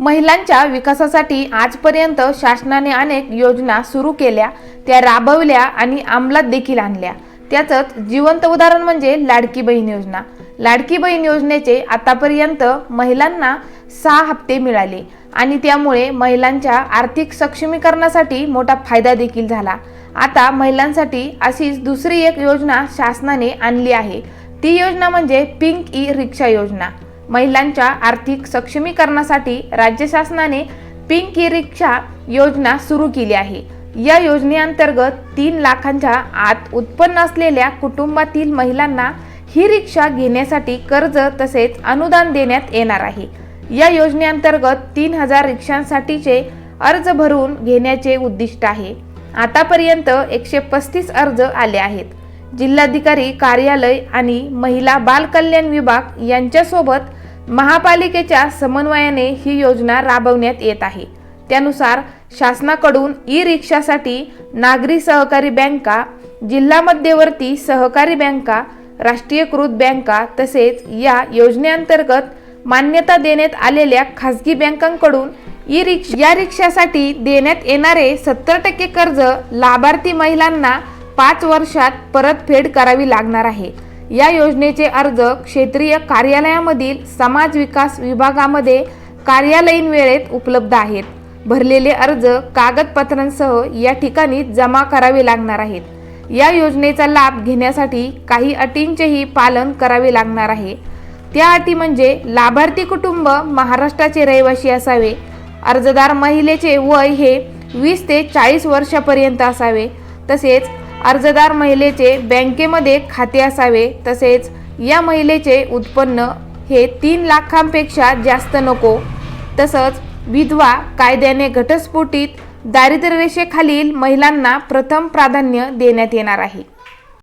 महिलांच्या विकासासाठी आजपर्यंत शासनाने अनेक योजना सुरू केल्या. त्या राबवल्या आणि अंमलात देखील आणल्या. त्याचंच जिवंत उदाहरण म्हणजे लाडकी बहीण योजना. लाडकी बहीण योजनेचे आतापर्यंत महिलांना सहा हप्ते मिळाले आणि त्यामुळे महिलांच्या आर्थिक सक्षमीकरणासाठी मोठा फायदा देखील झाला. आता महिलांसाठी अशीच दुसरी एक योजना शासनाने आणली आहे. ती योजना म्हणजे पिंक ई रिक्षा योजना. महिलांच्या आर्थिक सक्षमीकरणासाठी राज्य शासनाने पिंक ई रिक्षा योजना सुरू केली आहे. या योजनेअंतर्गत तीन लाखांच्या आत उत्पन्न असलेल्या कुटुंबातील महिलांना ही रिक्षा घेण्यासाठी कर्ज तसेच अनुदान देण्यात येणार आहे. या योजनेअंतर्गत तीन हजार रिक्षांसाठीचे अर्ज भरून घेण्याचे उद्दिष्ट आहे. आतापर्यंत एकशे पस्तीस अर्ज आले आहेत. जिल्हाधिकारी कार्यालय आणि महिला बालकल्याण विभाग यांच्यासोबत महापालिकेच्या समन्वयाने ही योजना राबवण्यात येत आहे. त्यानुसार शासनाकडून ई रिक्षासाठी नागरी सहकारी बँका जिल्हा मध्यवर्ती सहकारी बँका राष्ट्रीयकृत बँका तसेच या योजनेअंतर्गत मान्यता देण्यात आलेल्या खासगी बँकांकडून ई रिक्षा या रिक्षासाठी देण्यात येणारे सत्तर टक्के कर्ज लाभार्थी महिलांना पाच वर्षात परतफेड करावी लागणार आहे. या योजनेचे अर्ज क्षेत्रीय कार्यालयामधील समाज विकास विभागामध्ये कार्यालयीन वेळेत उपलब्ध आहेत. भरलेले अर्ज कागदपत्रांसह या ठिकाणी जमा करावे लागणार आहेत. या योजनेचा लाभ घेण्यासाठी काही अटींचेही पालन करावे लागणार आहे. त्या अटी म्हणजे लाभार्थी कुटुंब महाराष्ट्राचे रहिवासी असावे अर्जदार महिलेचे वय हे वीस ते चाळीस वर्षापर्यंत असावे तसेच अर्जदार महिलेचे बँकेमध्ये खाते असावे तसेच या महिलेचे उत्पन्न हे तीन लाखांपेक्षा जास्त नको. तसंच विधवा कायद्याने घटस्फोटीत दारिद्र्यरेषेखालील महिलांना प्रथम प्राधान्य देण्यात येणार आहे.